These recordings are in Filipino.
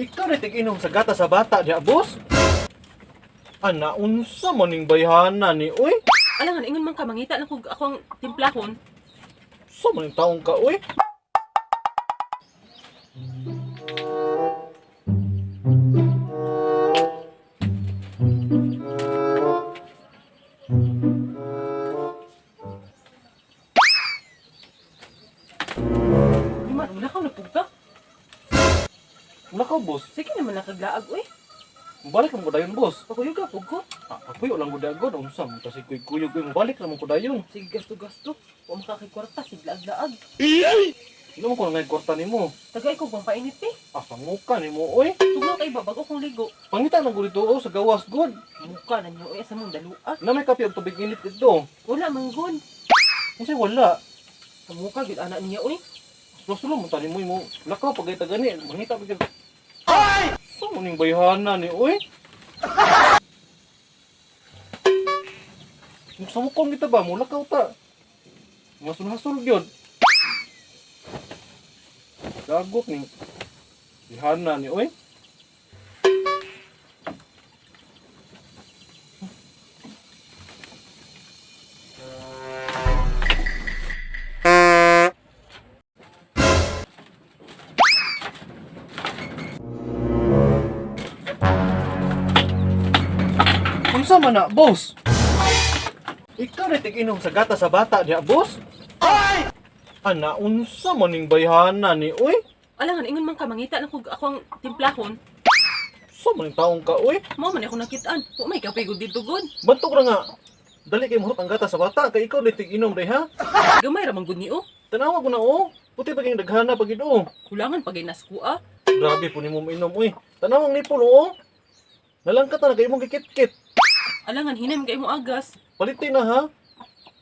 Ikaw na tig-inom sa gata sa bata diya, boss? Ana, unsa man ning bayhana ni, uy? Alangan, ingon man ka, mangita lang kung ako ang timplahon. Sa man ning taong ka, uy? Di man, wala ka napugka. Wala ka, boss. Sige naman nakaglaag, uy. Mabalik naman ko dayon, boss. Paguyog ka, pug ko. Ah, ako yung lang ko dagon. Unsa man kasi kuy kuyog ko mabalik naman ko dayon. Sige, gasto-gasto. Huwag makakikwarta, siglaag-laag. Ino mo ko nga kwarta nimo. Tagay ko bang painit eh. Asa muka nimo, uy? Tugnaw kay ba, bago kong ligo. Pangita na ko dito, oh, sa gawas, good. Mukha na niyo, uy, sa mong dalua. Na may kape og tubig init dito. Wala, manggon. Kasi wala. Sa mukha, gid anak niya, uy. Sulo mo tani mo mo. Lakaw pagay ta gani, mangita pagay. Ay! Sa mo ning bayhana ni uy? Sa mo kon kita ba mo lakaw ta. Masul-hasul gyud. Gagok ning bayhana ni uy. Unsa man na, boss? Ikaw na tig-inom sa gata sa bata diya, boss? Ay! Ana, unsa man ning bayhana ni uy? Alangan, ingon man ka, mangita lang kung ako ang timplahon. Sa man ning taong ka uy? Mo man ako nakitaan. Wa may kape ko dito gud. Bantok ra nga. Dali kay mahurot ang gata sa bata kay ikaw na tig-inom re ha. Gamay ra man gud ni oh. Tanawa ko na oh. Puti pa kayong daghana pag oh. Kulangan pag inaskuha. Grabe po ni mo mainom uy. Tanawang nipol oh. Nalangkat na kay imong gikit-kit. Alangan, hinay kay mo agas. Palitin na ha.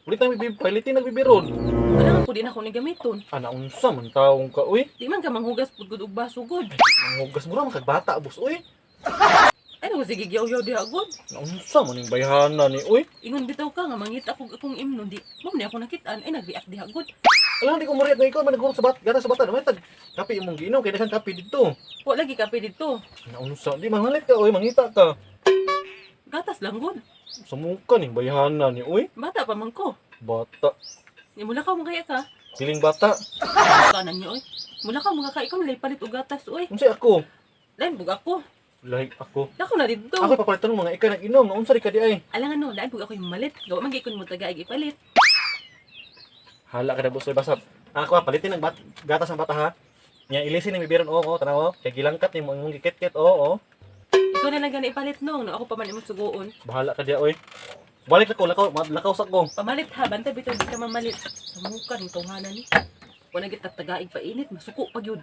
Palitin bibig, palitin ang bibiron. Alangan po din ako ni gamiton. Ana unsa man taong ka uy? Di man ka manghugas pud gud og baso gud. Ang hugas mo ra bata boss uy. Naku sige yaw-yaw diha gud. Naunsa man ning bayhana ni uy? Ingon bitaw ka nga mangita kog akong imnon di. Mo ni ako nakitaan ay nagriak diha gud. Alam di ko muriat nga ikaw man nagurot sa bata, gata sa bata, naman tag kape imong giinom kay daghang kape dito. Wa lagi kape dito. Naunsa, di mangalit ka uy, mangita ka. Gatas lang gud. Sa muka ning bayhana ni uy. Bata pa man ko. Bata, Ni mula ka kaya ka. siling bata. Kanan niyo oy. Mula ka mga ka ikaw lay palit og gatas oy. Unsay ako? Lain bug ako. Like ako. Dako na dito. Ako papalitan mo mga ikaw nag-inom, naunsa di ka di ay. Alangan no, lain bug ako yung malit. Gawa man gikon mo taga igi palit. Hala ka na boss, uy, basta. Ako palitin ang bat gatas ng bata ha. Nya ilisin ni bibiron oo, oo, tanaw. Kay gilangkat ni mo imong gikit-kit, oo, oo. Ikaw na lang gani ipalit no, no ako pa man imong sugoon. Bahala ka di oy. Balik na ko, lakaw, lakaw sa ko. Pamalit ha, bantay bitaw di ka mamalit. Sa mukha ng tunghanan ni. Wala git tagaig pa init, masuko pa gyud.